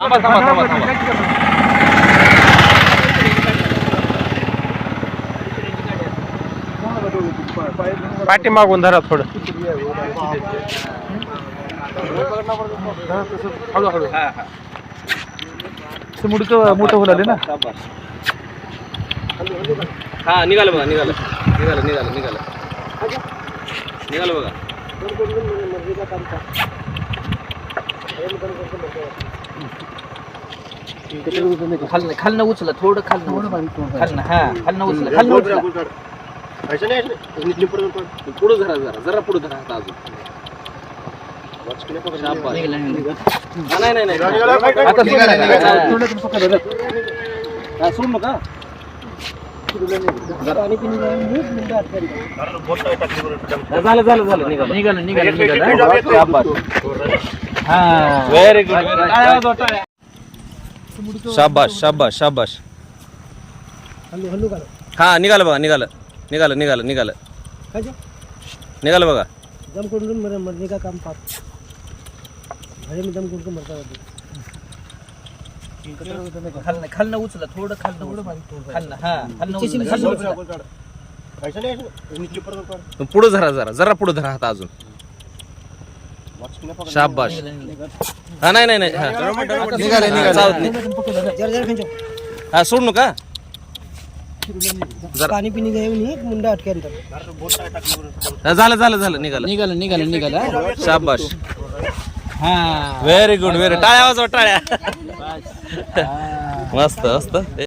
थांबा थांबा थांबा थांबा. पाठी मागून धरा थोडं. हळूहळू हा हा मुडकं मोठं होणार ना? हा निघालं बघा निघालं. निघालं निघालं निघालं. निघालं बघा. खालनं खालनं उचला थोडं खालनं उचला. खालनं हा खालनं उचला. खालनं उचला. पुढं धरा जरा जरा पुढं धरा अजून. शाबास. निघालं, निघालं. हा, नाही नाही नाही. आता सोडू नका. हा, सोडू नका हा, झालं झालं झालं निघालं. निघालं निघालं निघालं. शाबास. हा व्हेरी गुड शाबाश शाबाश शाबाश. हा निघालं बघा निघालं. निघालं निघालं निघालं. निघालं बघा. दम कोंडून मर मरने का काम पाप भले में दम मरता खालनं खालनं उचला. थोडं खालनं उचला. खालनं हा खालनं उचला. खालनं उचला पुढं धरा जरा जरा पुढं धरा आता अजून. शाबाश हा नाही नाही नाही हा. निघाले चालत नाही. जरा जरा खींचो हा सोड नका. पानी पीने गए नहीं एक मुंडा अटके अंदर हा, झालं झालं झालं निघालं. निघालं निघालं निघालं. शाबाश हा. व्हेरी गुड व्हेरी टाळ्या वाजवा टाळ्या. मस्त मस्त.